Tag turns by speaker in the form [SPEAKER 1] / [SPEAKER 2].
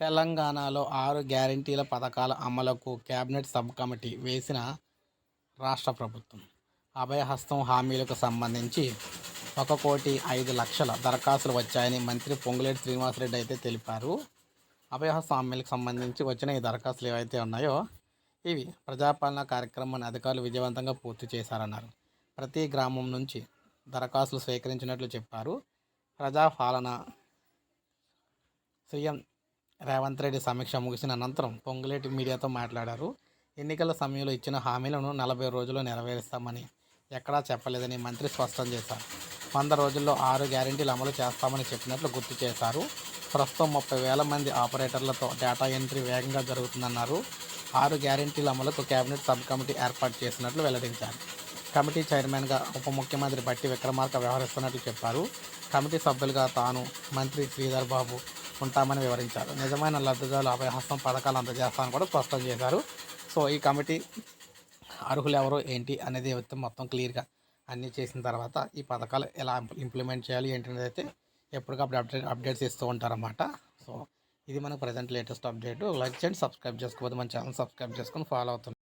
[SPEAKER 1] తెలంగాణలో ఆరు గ్యారంటీల పథకాల అమలుకు కేబినెట్ సబ్ కమిటీ వేసిన రాష్ట్ర ప్రభుత్వం. అభయహస్తం హామీలకు సంబంధించి ఒక కోటి ఐదు లక్షల దరఖాస్తులు వచ్చాయని మంత్రి పొంగులేటి శ్రీనివాసరెడ్డి అయితే తెలిపారు. అభయహస్తం హామీలకు సంబంధించి వచ్చిన ఈ దరఖాస్తులు ఏవైతే ఉన్నాయో ఇవి ప్రజాపాలన కార్యక్రమాన్ని అధికారులు విజయవంతంగా పూర్తి చేశారన్నారు. ప్రతి గ్రామం నుంచి దరఖాస్తులు స్వీకరించినట్లు చెప్పారు. ప్రజాపాలన సీఎం రేవంత్ రెడ్డి సమీక్ష ముగిసిన అనంతరం పొంగులేటి మీడియాతో మాట్లాడారు. ఎన్నికల సమయంలో ఇచ్చిన హామీలను నలభై రోజుల్లో నెరవేరుస్తామని ఎక్కడా చెప్పలేదని మంత్రి స్పష్టం చేశారు. వంద రోజుల్లో ఆరు గ్యారెంటీలు అమలు చేస్తామని చెప్పినట్లు గుర్తు చేశారు. ప్రస్తుతం ముప్పై వేల మంది ఆపరేటర్లతో డేటా ఎంట్రీ వేగంగా జరుగుతుందన్నారు. ఆరు గ్యారంటీల అమలుకు కేబినెట్ సబ్ కమిటీ ఏర్పాటు చేసినట్లు వెల్లడించారు. కమిటీ చైర్మన్గా ఉప ముఖ్యమంత్రి బట్టి విక్రమార్క వ్యవహరిస్తున్నట్లు చెప్పారు. కమిటీ సభ్యులుగా తాను మంత్రి శ్రీధర్ బాబు ఉంటామని వివరించారు. నిజమైన లబ్ధిదారులు అభయహస్తం పథకాలు అందజేస్తామని కూడా స్పష్టం చేశారు. సో ఈ కమిటీ అర్హులు ఎవరు ఏంటి అనేది అయితే మొత్తం క్లియర్గా అన్నీ చేసిన తర్వాత ఈ పథకాలు ఎలా ఇంప్లిమెంట్ చేయాలి ఏంటి అనేది అయితే ఎప్పటికప్పుడు అప్డేట్ అప్డేట్స్ ఇస్తూ ఉంటారన్నమాట. సో ఇది మనకు ప్రజెంట్ లేటెస్ట్ అప్డేట్. లైక్ చేయండి సబ్స్క్రైబ్ చేసుకోవద్దు. మన ఛానల్ సబ్స్క్రైబ్ చేసుకొని ఫాలో అవుతుంది